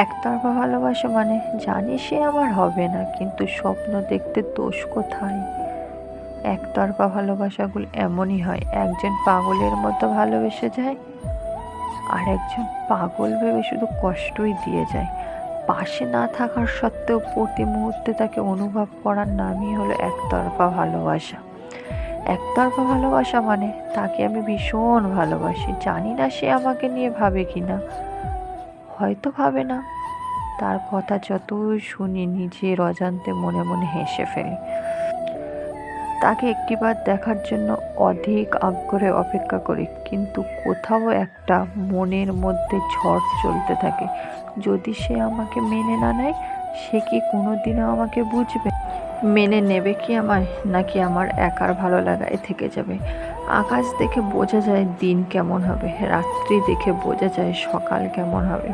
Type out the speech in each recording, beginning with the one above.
একতরফা ভালোবাসা মানে জানি সে আমার হবে না, কিন্তু স্বপ্ন দেখতে দোষ কোথায়? একতরফা ভালোবাসাগুলো এমনই হয়, একজন পাগলের মতো ভালোবেসে যায়, আর একজন পাগল ভেবে শুধু কষ্টই দিয়ে যায়। পাশে না থাকার সত্ত্বেও প্রতি মুহূর্তে তাকে অনুভব করার নামই হলো একতরফা ভালোবাসা। একতরফা ভালোবাসা মানে তাকে আমি ভীষণ ভালোবাসি, জানি না সে আমাকে নিয়ে ভাবে কি না হয়তো ভাবে না। তার কথা যতই শুনি নিজের অজান্তে মনে মনে হেসে ফেলি। তাকে একটিবার দেখার জন্য অধিক আগ্রহে অপেক্ষা করি, কিন্তু কোথাও একটা মনের মধ্যে ঝড় চলতে থাকে। যদি সে আমাকে মেনে না নেয়, সে কি কোনো দিনও আমাকে বুঝবে? মেনে নেবে কি আমায় নাকি আমার একার ভালো লাগায় থেকে যাবে? আকাশ দেখে বোঝা যায় দিন কেমন হবে, রাত্রি দেখে বোঝা যায় সকাল কেমন হবে।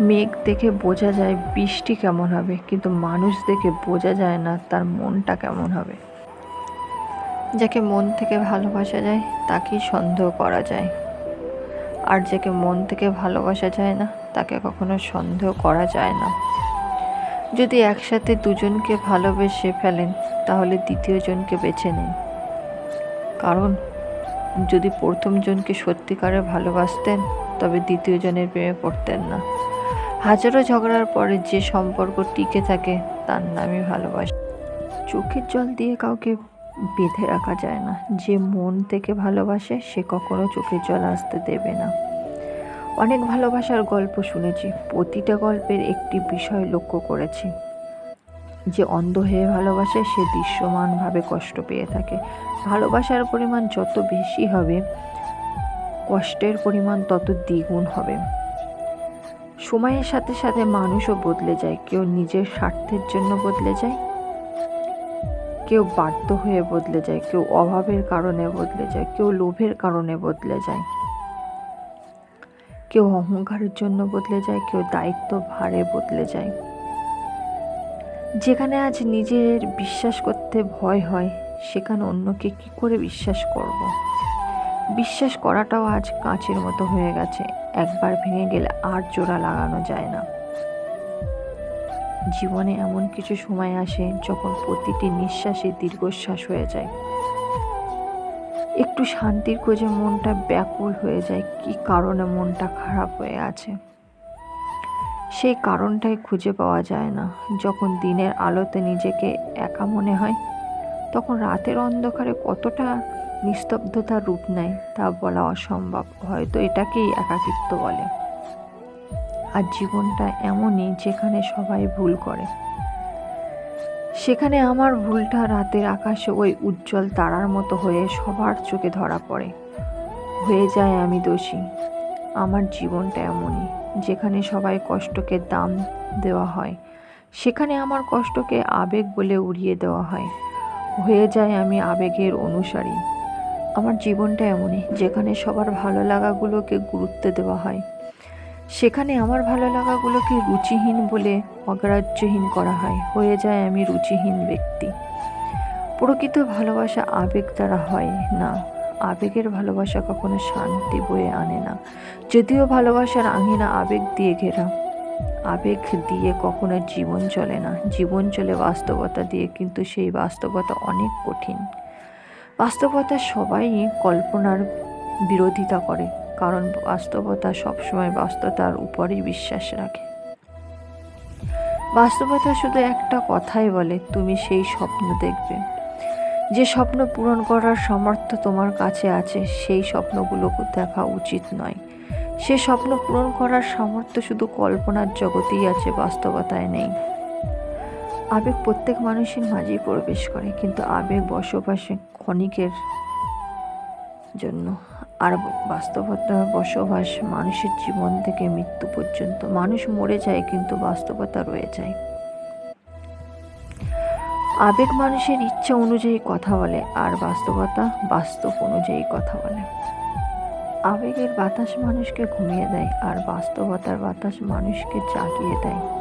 মেঘ দেখে বোঝা যায় বৃষ্টি কেমন হবে, কিন্তু মানুষ দেখে বোঝা যায় না তার মনটা কেমন হবে। যাকে মন থেকে ভালোবাসা যায়, তাকেই সন্দেহ করা যায়। আর যাকে মন থেকে ভালোবাসা যায় না, তাকে কখনো সন্দেহ করা যায় না। যদি একসাথে দুজনকে ভালোবেসে ফেলেন, তাহলে দ্বিতীয় জনকে বেছে নিন। কারণ যদি প্রথম জনকে সত্যিকারে ভালোবাসতেন, তবে দ্বিতীয় জনের প্রেমে পড়তেন না। হাজারো ঝগড়ার পরে যে সম্পর্ক টিকে থাকে, তার নামই ভালোবাসা। চোখের জল দিয়ে কাউকে বেঁধে রাখা যায় না। যে মন থেকে ভালোবাসে, সে কখনো চোখের জল আসতে দেবে না। অনেক ভালোবাসার গল্প শুনেছি। প্রতিটা গল্পের একটি বিষয় লক্ষ্য করেছি। যে অন্ধ হয়ে ভালোবাসে, সে দৃশ্যমানভাবে কষ্ট পেয়ে থাকে। ভালোবাসার পরিমাণ যত বেশি হবে, কষ্টের পরিমাণ তত দ্বিগুণ হবে। সময়ের সাথে সাথে মানুষও বদলে যায়। কেউ নিজের স্বার্থের জন্য বদলে যায়, কেউ বাধ্য হয়ে বদলে যায়, কেউ অভাবের কারণে বদলে যায়, কেউ লোভের কারণে বদলে যায়। কেউ অহংকারের জন্য বদলে যায়, কেউ দায়িত্ব ভারে বদলে যায়। যেখানে আজ নিজের বিশ্বাস করতে ভয় হয়, সেখানে অন্যকে কি করে বিশ্বাস করব। বিশ্বাস করাটাও আজ কাঁচের মতো হয়ে গেছে। একবার ভেঙে গেলে আর জোড়া লাগানো যায় না। জীবনে এমন কিছু সময় আসে যখন প্রতিটি নিঃশ্বাসে দীর্ঘশ্বাস হয়ে যায়। একটু শান্তির খোঁজে মনটা ব্যাকুল হয়ে যায়, কি কারণে মনটা খারাপ হয়ে আছে? সেই কারণটাই খুঁজে পাওয়া যায় না। যখন দিনের আলোতে নিজেকে একা মনে হয়, তখন রাতের অন্ধকারে কতটা নিস্তব্ধতার রূপ নেয় তা বলা অসম্ভব। হয়তো এটাকেই একাকিত্ব বলে। আর জীবনটা এমনই যেখানে সবাই ভুল করে। সেখানে আমার ভুলটা রাতের আকাশে ওই উজ্জ্বল তারার মতো হয়ে সবার চোখে ধরা পড়ে। হয়ে যায় আমি দোষী। আমার জীবনটা এমনই, যেখানে সবাই কষ্টকে দাম দেওয়া হয়, সেখানে আমার কষ্টকে আবেগ বলে উড়িয়ে দেওয়া হয়। হয়ে যায় আমি আবেগের অনুসারী। আমার জীবনটা এমনই, যেখানে সবার ভালো লাগাগুলোকে গুরুত্ব দেওয়া হয়, সেখানে আমার ভালো লাগাগুলোকে রুচিহীন বলে অগ্রাহ্যহীন করা হয়। হয়ে যায় আমি রুচিহীন ব্যক্তি। প্রকৃত ভালোবাসা আবেগ দ্বারা হয় না। আবেগের ভালোবাসা কখনো শান্তি বয়ে আনে না। যদিও ভালোবাসার আঙিনা আবেগ দিয়ে ঘেরা। আবেগ দিয়ে কখনো জীবন চলে না। জীবন চলে বাস্তবতা দিয়ে, কিন্তু সেই বাস্তবতা অনেক কঠিন। বাস্তবতা সবাই কল্পনার বিরোধিতা করে, কারণ বাস্তবতা সবসময় বাস্তবতার উপরেই বিশ্বাস রাখে। বাস্তবতা শুধু একটা কথাই বলে, তুমি সেই স্বপ্ন দেখবে। যে স্বপ্ন পূরণ করার সামর্থ্য তোমার কাছে আছে, সেই স্বপ্নগুলো দেখা উচিত নয়। সে স্বপ্ন পূরণ করার সামর্থ্য শুধু কল্পনার জগতেই আছে, বাস্তবতায় নেই। আবেগ প্রত্যেক মানুষের মাঝেই প্রবেশ করে, কিন্তু আবেগ বসবাসে ক্ষণিকের জন্য। আর বাস্তবতা বসবাস মানুষের জীবন থেকে মৃত্যু পর্যন্ত। মানুষ মরে যায়, কিন্তু বাস্তবতা রয়ে যায়। আবেগ মানুষের ইচ্ছা অনুযায়ী কথা বলে আর বাস্তবতা বাস্তব অনুযায়ী কথা বলে। আবেগের বাতাস মানুষকে ঘুমিয়ে দেয় আর বাস্তবতার বাতাস মানুষকে জাগিয়ে দেয়।